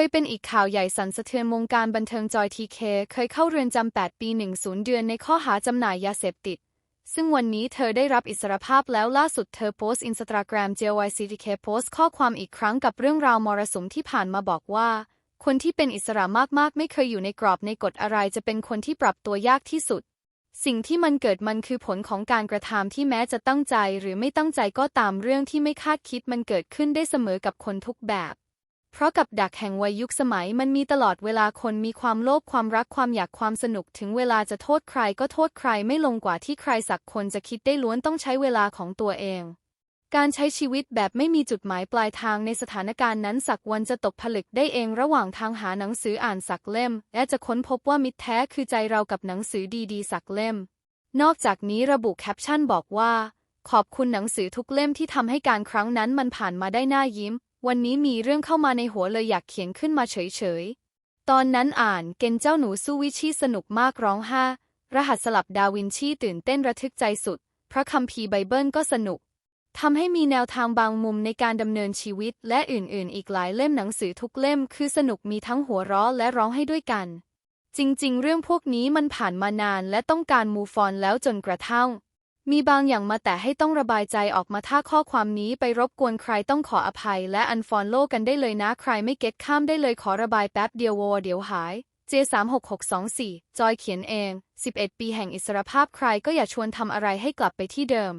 คยเป็นอีกข่าวใหญ่สั่นสะเทือนวงการบันเทิงจอยทีเคเคยเข้าเรือนจำ 8 ปี 10 เดือนในข้อหาจำหน่ายยาเสพติด ซึ่งวันนี้เธอได้รับอิสรภาพแล้วล่าสุดเธอโพสต์อินสตาแกรม JYCTK โพสต์ข้อความอีกครั้งกับเรื่องราวมรสุมที่ผ่านมาบอกว่า คนที่เป็นอิสระมากๆ ไม่เคยอยู่ในกรอบในกฎอะไรจะเป็นคนที่ปรับตัวยากที่สุด สิ่งที่มันเกิดมันคือผลของการกระทำที่แม้จะตั้งใจหรือไม่ตั้งใจก็ตามเรื่องที่ไม่คาดคิดมันเกิดขึ้นได้เสมอกับคนทุกแบบ เพราะกับดักแห่งวัยยุคสมัยมันมีตลอดเวลาคนมีความโลภความรักความอยากความสนุกถึงเวลาจะโทษใครก็โทษใครไม่ลงกว่าที่ใครสักคนจะคิดได้ล้วนต้องใช้เวลาของตัวเอง การใช้ชีวิตแบบไม่มีจุดหมายปลายทางในสถานการณ์นั้นสักวันจะตกผลึกได้เองระหว่างทางหาหนังสืออ่านสักเล่ม และจะค้นพบว่ามิตรแท้คือใจเรากับหนังสือดีๆ สักเล่ม นอกจากนี้ระบุแคปชั่นบอกว่า ขอบคุณหนังสือทุกเล่มที่ทำให้การครั้งนั้นมันผ่านมาได้น่ายิ้ม วันนี้มีเรื่องเข้ามาในหัวเลยอยากเขียนขึ้นมาเฉยๆ ตอนนั้นอ่านเกณฑ์เจ้าหนูสู้วิชีสนุกมากร้องห้ารหัสสลับดาวินชีตื่นเต้นระทึกใจสุด พระคัมภีร์ไบเบิลก็สนุกทำให้มีแนวทางบางมุมในการดำเนินชีวิต และอื่นๆ อีกหลายเล่มหนังสือทุกเล่มคือสนุกมีทั้งหัวเราะและร้องให้ด้วยกัน จริงๆ เรื่องพวกนี้มันผ่านมานานและต้องการมูฟอนแล้วจนกระทั่ง มีบางอย่างมาแต่ให้ต้องระบายใจออกมาถ้าข้อความนี้ไปรบกวนใครต้องขออภัย และอันฟอนโลกันได้เลยนะใครไม่เก็ตข้ามได้เลยขอระบายแป๊บเดียววอเดี๋ยวหาย J36624 จอยเขียนเอง 11 ปีแห่งอิสรภาพใครก็อย่าชวนทำอะไรให้กลับไปที่เดิม